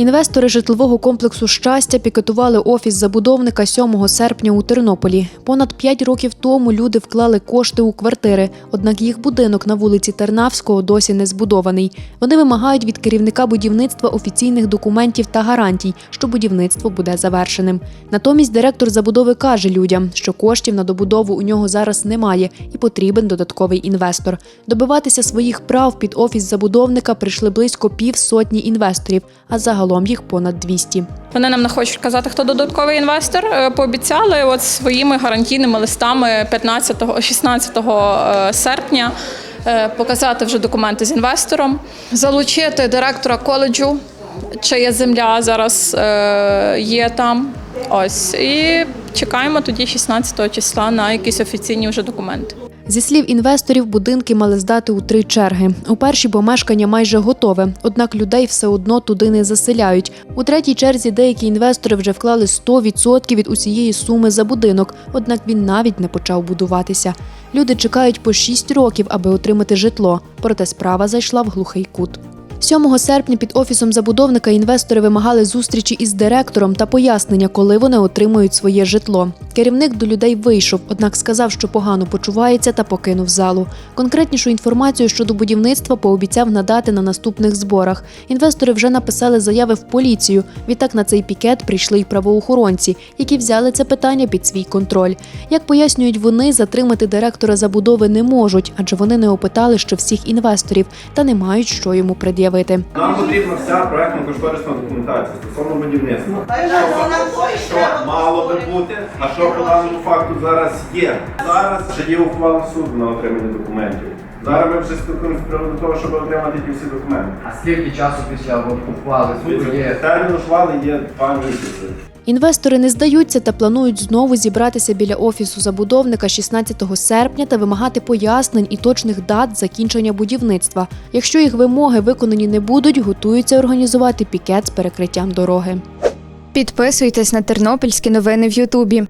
Інвестори житлового комплексу щастя пікетували офіс забудовника 7 серпня у Тернополі. Понад 5 років тому люди вклали кошти у квартири, однак їх будинок на вулиці Тернавського досі не збудований. Вони вимагають від керівника будівництва офіційних документів та гарантій, що будівництво буде завершеним. Натомість директор забудови каже людям, що коштів на добудову у нього зараз немає і потрібен додатковий інвестор. Добиватися своїх прав під офіс забудовника прийшли близько півсотні інвесторів, а загалом їх понад 200. Вони нам не хочуть казати, хто додатковий інвестор. Е, Пообіцяли от своїми гарантійними листами 15-16 е, серпня е, показати вже документи з інвестором, залучити директора коледжу, чия земля зараз є там. Ось і чекаємо тоді 16 числа на якісь офіційні вже документи. Зі слів інвесторів, будинки мали здати у три черги. У першій помешкання майже готове, однак людей все одно туди не заселяють. У третій черзі деякі інвестори вже вклали 100% від усієї суми за будинок, однак він навіть не почав будуватися. Люди чекають по 6 років, аби отримати житло, проте справа зайшла в глухий кут. 7 серпня під офісом забудовника інвестори вимагали зустрічі із директором та пояснення, коли вони отримують своє житло. Керівник до людей вийшов, однак сказав, що погано почувається та покинув залу. Конкретнішу інформацію щодо будівництва пообіцяв надати на наступних зборах. Інвестори вже написали заяви в поліцію. Відтак на цей пікет прийшли й правоохоронці, які взяли це питання під свій контроль. Як пояснюють вони, затримати директора забудови не можуть, адже вони не опитали ще всіх інвесторів та не мають що йому пред'явити. Нам потрібна вся проектно-кошторисна документація стосовно будівництва. Що, що мало би бути, а що по даному факту зараз є. Зараз ще є ухвала суду на отримання документів. Зараз ми вже спілкуємося з приводу того, щоб отримати ті всі документи. А скільки часу після ухвали суду є? Термін ухвали є два місяці. Інвестори не здаються та планують знову зібратися біля офісу забудовника 16 серпня та вимагати пояснень і точних дат закінчення будівництва. Якщо їх вимоги виконані не будуть, готуються організувати пікет з перекриттям дороги. Підписуйтесь на тернопільські новини в Ютубі.